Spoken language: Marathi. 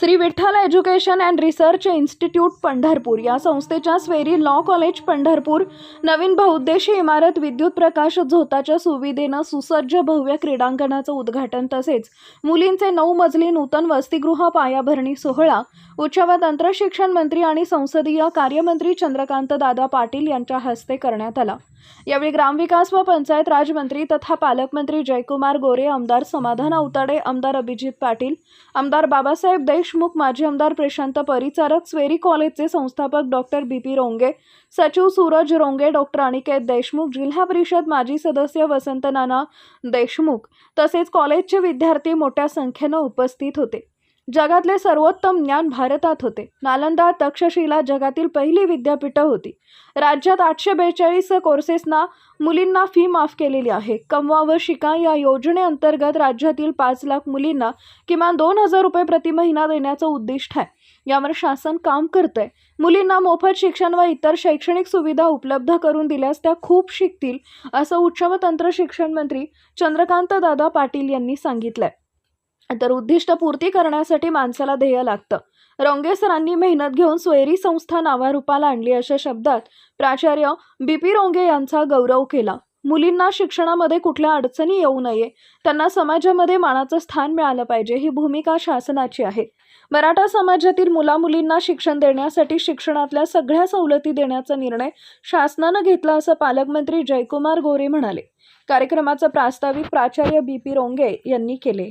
Shri Vitthal education and research institute Pandharpur. या संस्थेच्या स्वेरी लॉ कॉलेज पंढरपूर नवीन बहुउद्देशीय इमारत विद्युत प्रकाश झोताच्या सुविधेनं सुसज्ज भव्य क्रीडांगणाचं उद्घाटन तसेच मुलींचे नऊ मजली नूतन वसतिगृह पायाभरणी सोहळा उच्च व तंत्रशिक्षण मंत्री आणि संसदीय कार्यमंत्री चंद्रकांत दादा पाटील यांच्या हस्ते करण्यात आला. यावेळी ग्रामविकास व पंचायत राजमंत्री तथा पालकमंत्री जयकुमार गोरे आमदार समाधान अवताडे आमदार अभिजित पाटील आमदार बाबासाहेब देशमुख माजी आमदार प्रशांत परिचारक स्वेरी कॉलेजचे संस्थापक डॉक्टर बी पी रोंगे सचिव सूरज रोंगे डॉक्टर अनिकेत देशमुख जिल्हा परिषद माजी सदस्य वसंत नाना देशमुख तसेच कॉलेजचे विद्यार्थी मोठ्या संख्येनं उपस्थित होते. जगातले सर्वोत्तम ज्ञान भारतात होते. नालंदा तक्षशिला जगातील पहिली विद्यापीठं होती. राज्यात आठशे बेचाळीस कोर्सेसना मुलींना फी माफ केलेली आहे. कमवा व शिका या योजनेअंतर्गत राज्यातील पाच लाख मुलींना किमान दोन हजार रुपये प्रति महिना देण्याचं उद्दिष्ट आहे. यावर शासन काम करतंय. मुलींना मोफत शिक्षण व इतर शैक्षणिक सुविधा उपलब्ध करून दिल्यास त्या खूप शिकतील असं उच्च व तंत्र शिक्षण मंत्री चंद्रकांत दादा पाटील यांनी सांगितलंय. तर उद्दिष्ट पूर्ती करण्यासाठी माणसाला ध्येय लागतं. रोंगे सरांनी मेहनत घेऊन सोयरी संस्था नावारूपाला आणली अशा शब्दात प्राचार्य बी पी रोंगे यांचा गौरव केला. मुलींना शिक्षणामध्ये कुठल्या अडचणी येऊ नये त्यांना समाजामध्ये मानाचं स्थान मिळालं पाहिजे ही भूमिका शासनाची आहे. मराठा समाजातील मुलामुलींना शिक्षण देण्यासाठी शिक्षणातल्या सगळ्या सवलती देण्याचा निर्णय शासनानं घेतला असं पालकमंत्री जयकुमार गोरे म्हणाले. कार्यक्रमाचं प्रास्ताविक प्राचार्य बी पी रोंगे यांनी केले.